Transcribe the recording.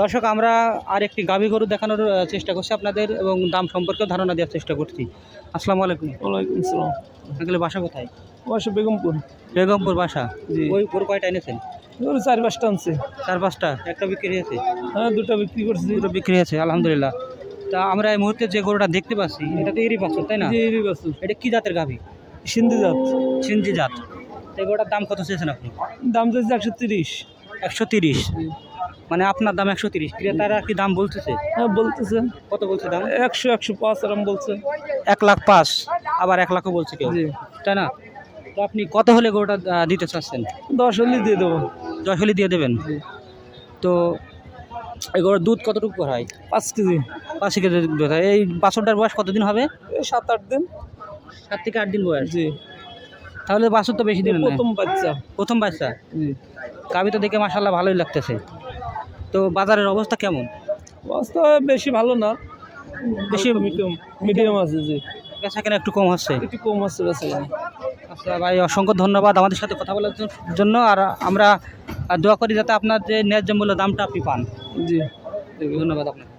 দর্শক আমরা আর একটি গাভী গরু দেখানোর চেষ্টা করছি আপনাদের এবং দাম সম্পর্কে ধারণা দেওয়ার চেষ্টা করছি। আসসালামু আলাইকুম। ওয়ালাইকুম আসসালাম। এগুলো বাসা কোথায়? বাসা বেগমপুর। বেগমপুর বাসা? জি। ওই গরু কয়টা এনেছেন? ওর চার পাঁচটা আনছে। চার পাঁচটা? একটা বিক্রি হয়েছে? হ্যাঁ দুটা বিক্রি করছি। দুটো বিক্রি হয়েছে আলহামদুলিল্লাহ। তা আমরা এই মুহূর্তে যে গরুটা দেখতে পাচ্ছি এটা তো এরই পাচ্ছ তাই না? এরই বাছুর। এটা কি জাতের গাভী? সিন্ধি জাত। সিন্ধি জাত। এই গরুটার দাম কত চেয়েছেন আপনি? দাম চাইছে একশো তিরিশ। একশো তিরিশ। মানে আপনার দাম একশো তিরিশ। ক্রেতারা কি দাম বলতেছে? হ্যাঁ বলতেছে। কত বলছে দাম? একশো একশো পাঁচ আরাম বলছে। এক লাখ পাঁচ আবার এক লাখও বলছে কেউ। তাই না? তো আপনি কত হলে গরুটা দিতে চাচ্ছেন? দশ হলে দিয়ে দেবো। দশ হলে দিয়ে দেবেন? তো এই গরুর দুধ কতটুকু হয়? পাঁচ কেজি। পাঁচ কেজি দুধ হয়। এই বাছরটার বয়স কতদিন হবে? সাত আট দিন। সাত থেকে আট দিন বয়স। জি। তাহলে বাছর তো বেশি দিন প্রথম বাচ্চা। প্রথম বাচ্চা। গাভি তো দেখে মাসাল্লাহ ভালোই লাগতেছে। তো বাজারের অবস্থা কেমন? অবস্থা বেশি ভালো না। বেশি মিডিয়াম মিডিয়াম আছে জি। বেচা কেনা একটু কম হচ্ছে। একটু কম আছে বেচা আচ্ছা ভাই অসংখ্য ধন্যবাদ আমাদের সাথে কথা বলার জন্য। আর আমরা দোয়া করি যাতে আপনার যে ন্যায্য মূল্য দামটা আপনি পান। জি। ধন্যবাদ আপনাকে।